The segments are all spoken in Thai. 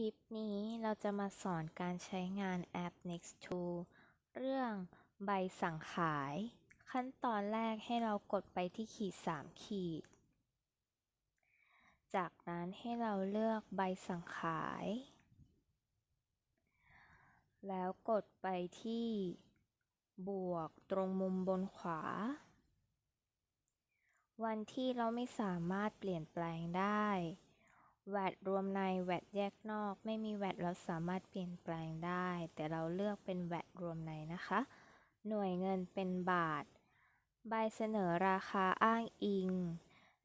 คลิปนี้เราจะมาสอนการใช้งานแอป Next2 เรื่องใบสั่งขาย ขั้นตอนแรกให้เรากดไปที่ขีด 3 ขีด จากนั้นให้เราเลือกใบสั่งขาย แล้วกดไปที่บวกตรงมุมบนขวา วันที่เราไม่สามารถเปลี่ยนแปลงได้ แวดรวมในแวดแยกนอก ไม่มีแวดเราสามารถเปลี่ยนแปลงได้ แต่เราเลือกเป็นแวดรวมในนะคะ หน่วยเงินเป็นบาท ใบเสนอราคาอ้างอิง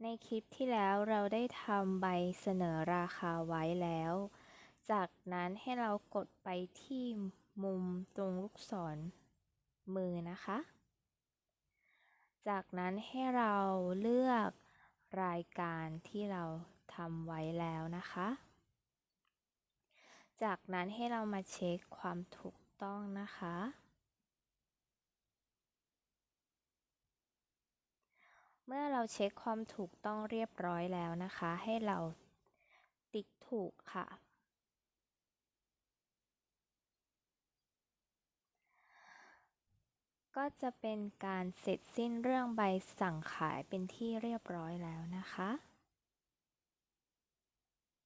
ในคลิปที่แล้วเราได้ทำใบเสนอราคาไว้แล้ว จากนั้นให้เรากดไปที่มุมตรงลูกศรมือนะคะ จากนั้นให้เราเลือกรายการที่เรา ทำไว้แล้วนะคะ จากนั้นให้เรามาเช็คความถูกต้องนะคะ เมื่อเราเช็คความถูกต้องเรียบร้อยแล้วนะคะ ให้เราติ๊กถูกค่ะก็จะเป็นการเสร็จสิ้นเรื่องใบสั่งขายเป็นที่เรียบร้อยแล้วนะคะ